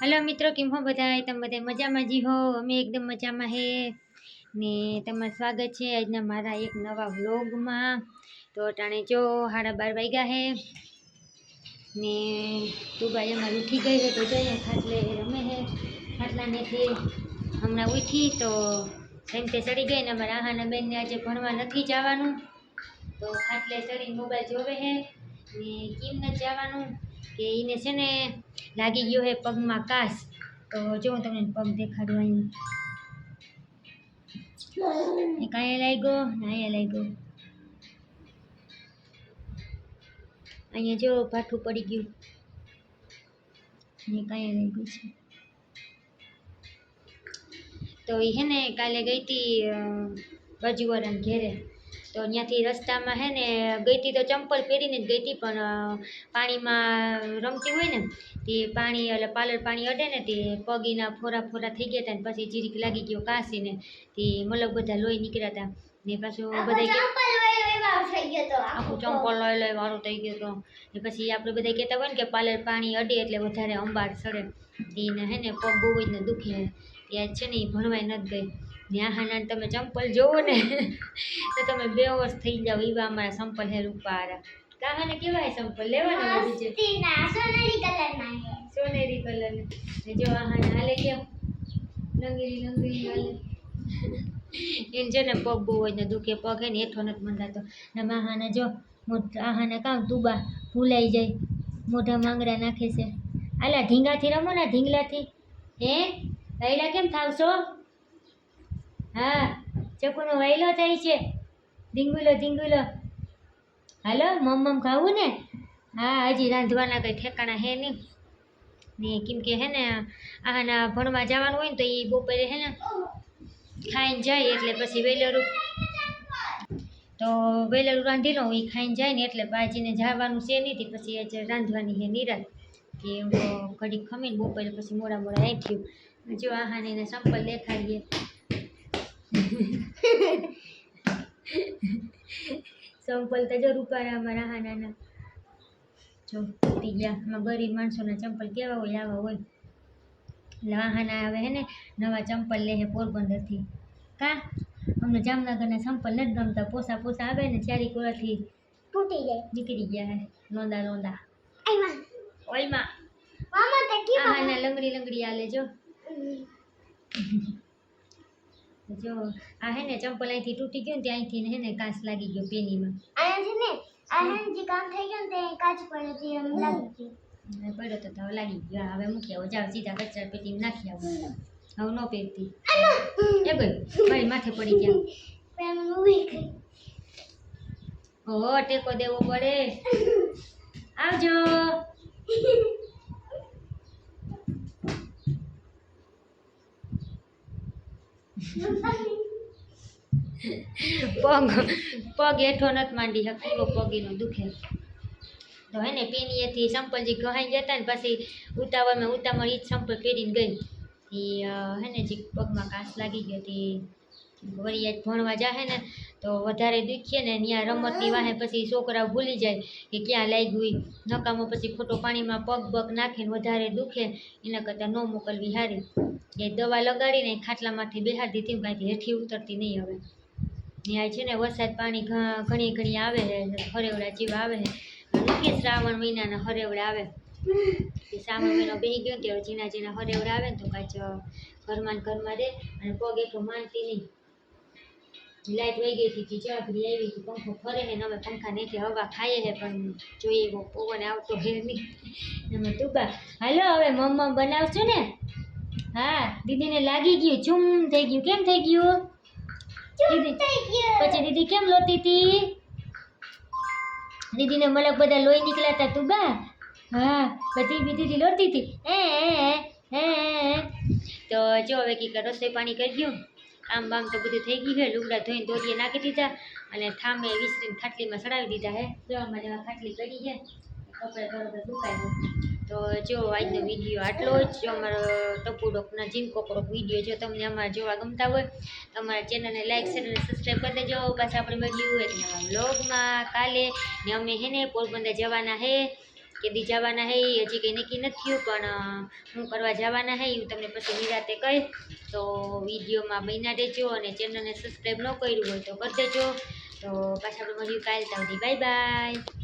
Hello મિત્રો, કેમ હો બધા તમે બધા મજામાં જી હો? અમે એકદમ મજામાં હે. ને તમારું સ્વાગત છે આજના મારા એક નવા વ્લોગમાં. તો અટાણે જો સાડા બાર વાગ્યા હે. ને ભાઈ અમારે ઉઠી ગઈ હે તો જઈએ ખાટલે રમે હે. ખાટલાનેથી હમણાં ઉઠી તો એમ તે ચડી ગઈ ને અમારા આહાના બેનને આજે ભણવા નથી જવાનું. તો ખાટલે ચડી મોબાઈલ જોવે હે. ને કેમ નથી જવાનું? કે એને છે ને લાગી ગયો હે પગમાં કાસ, તો જો હું તમને પગ દેખાડું અહીં. કાંઈ લાગ્યો? અહીંયા લાગ્યો? અહીંયા જો ભાઠું પડી ગયું. ને કાંઈ લાગ્યું છે. તો એ હે ને કાલે ગઈ હતી બાજુવાળાને ઘેરે. તો ત્યાંથી રસ્તામાં હે ને ગઈ હતી તો ચંપલ પહેરીને જ ગઈ હતી પણ પાણીમાં રમતી હોય ને તે પાણી એટલે પાલર પાણી અડે ને તે પગીના ફોરા ફોરા થઈ ગયા હતા ને પછી જીરીક લાગી ગયો કાસીને તે મતલબ બધા લોહી નીકળ્યા હતા ને પાછું બધા આખું ચંપલ લઈ લઈ વાળો થઈ ગયો હતો ને પછી આપણે બધા કહેતા હોય ને કે પાલર પાણી અડે એટલે વધારે અંબાર સડે એને હે ને પગ બહુ જ ને દુખે. ત્યાં છે ને એ ભણવાય નથી ગઈ. ને આ હાના તમે ચંપલ જોવો ને તો તમે બે વર્ષ થઈ જાવ એવા અમારા સંપલ હે રૂપારા. કાહાને કેવાય સંપલ? લેવાના બીજે. સોનેરી કલર ને. જો આ હાલે કેમ લંગીરી લંગીરી હાલે. એને છે ને પગ બહુ હોય ને દુખે પગ ને હેઠો નથી મંડાતો ને માહાને જો આહાને કામ તુબા ભૂલાઈ જાય. મોઢા માંગડા નાખે છે. આલા ઢીંગાથી રમો ને ઢીંગલાથી. હે? વાયલા કેમ થાવશો? હા, ચકુનો વાયલો થાય છે. ઢીંગુલો ધીંગુલો હાલો, મમ ખાવું ને? હા, હજી રાંધવાના કંઈ ઠેકાણા હે નહીં. ને કેમ કે હે ને આના ભણવા જવાનું હોય ને તો એ બપોરે હે ને ખાઈને જાય એટલે પછી વેલેરું. તો વેલરું રાંધી લઉં એ ખાઈને જાય ને એટલે બાજીને જવાનું છે નહીં પછી આજે રાંધવાની છે નિરાત. કે ઘડીક ખમીને બપોરે પછી મોડા મોડા આવી થયું જો આહાને એને સંપલ દેખાડીએ. સંપલ તો જો રૂપારા અમારા નાના જો તૂટી ગયા. આમાં ગરીબ માણસોના ચંપલ કેવા હોય આવા હોય. એટલે વાહના આવે હે ને, નવા ચંપલ લે હે પોરબંદરથી. કા? અમને જામનગરના ચંપલ નથી ગમતા. પોસા પોસા આવે ને, ચારી કોરાથી તૂટી જાય. નીકળી ગયા હે. લોંદા લોંદા આમાં ઓયમાં મામા તકી કેવા ના. લંગડી લંગડી આલે જો. જો આ હે ને ચંપલ અહીંથી તૂટી ગયો ને ત્યાંથી હે ને કાચ લાગી ગયો પેનીમાં. આયા છે ને આયા જે કામ થઈ ગયું ને તે કાચ પડે તે એમ લાગી ગયો. પડ્યો તો તો લાગી ગયો. હવે મૂકી આવો. જાવ સીધા કચરા પેટીમાં નાખી આવો. હવે ન પહેરતી. એ ભાઈ ભાઈ માથે પડી ગયા. પણ મૂવી ગઈ ઓહો ટેકો દેવો પડે. આવજો. પગ પગ હેઠો નથી માંડી શકતો પગ એનો દુખે. તો હે ને પેનીએથી સંપલજી ગહાઈ જતા ને પછી ઉતાવળમાં ઉતાવળ ઈ જ સંપલ પહેરીને ગઈ. એ હે ને, જે પગમાં કાચ લાગી ગયો તે વળી આજ ભણવા જાહે ને, તો વધારે દુખીએ ને ત્યાં રમતની વાહે પછી છોકરાઓ ભૂલી જાય કે ક્યાં લાગ્યું નકામો પછી ખોટો પાણીમાં પગ પગ નાખીને વધારે દુખે, એના કરતાં ન મોકલવી સારી એ દવા લગાડીને ખાટલામાંથી બેહાડી દીધી કાંઈથી હેઠી ઉતરતી નહીં હવે. ત્યાં છે ને વરસાદ પાણી ઘણી ઘણી આવે છે હરેવડા જેવા આવે છે નથી શ્રાવણ મહિનાના હરેવડા આવે. શ્રાવણ મહિનો બેસી ગયો ત્યારે જીના જીના હરેવડા આવે ને તો કાંઈ ઘરમાં ઘરમાં રહે અને પગ એટલો માનતી નહીં. લાઈટ વહી ગઈ હતી તી ચાકરી આવી હતી પંખો ફરે છે અમે પંખા નથી હવા ખાઈએ છે પણ જોઈએ એવો પવન આવતો હે નહીં. અમે તુબા હાલો હવે મમ્મા બનાવશું ને? હા. દીદીને લાગી ગયું ચૂમ થઈ ગયું કેમ થઈ ગયું? પછી દીદી કેમ લોતી હતી દીદીને મલક બધા લોહી નીકળ્યા હતા તું બા હા. બધી બી દીદી લોતી હતી હે. તો જો હવે કી રસોઈ પાણી કરી ગયું આમ બામ તો બધું થઈ ગયું છે લુગડા ધોઈને દોરીએ નાખી દીધા અને થામે વિસરીને ખાટલીમાં ચડાવી દીધા હે. જો જેવા ખાટલી કરી છે કપડાં તો જો આજનો વીડિયો આટલો જ. જો અમારો ટપુડોકના જીમ કોકડોક વીડિયો જો તમને અમારા જોવા ગમતા હોય, તો અમારા ચેનલને લાઇક શેર અને સબસ્ક્રાઈબ કરી દેજો. પાછા આપણે મળ્યું એક નવા વ્લોગમાં. કાલે ને અમે હે ને પોરબંદર જવાના હે. કેદી જવાના હે હજી કંઈ નક્કી નથી થયું, પણ હું કરવા જવાના હે હું તમને પછી નિરાતે કહીશ તો વિડીયોમાં બન્યા દેજો અને ચેનલને સબસ્ક્રાઈબ ન કર્યું હોય તો કરી દેજો. તો પાછા આપણે મળ્યું કાલે ત્યાં બાય બાય.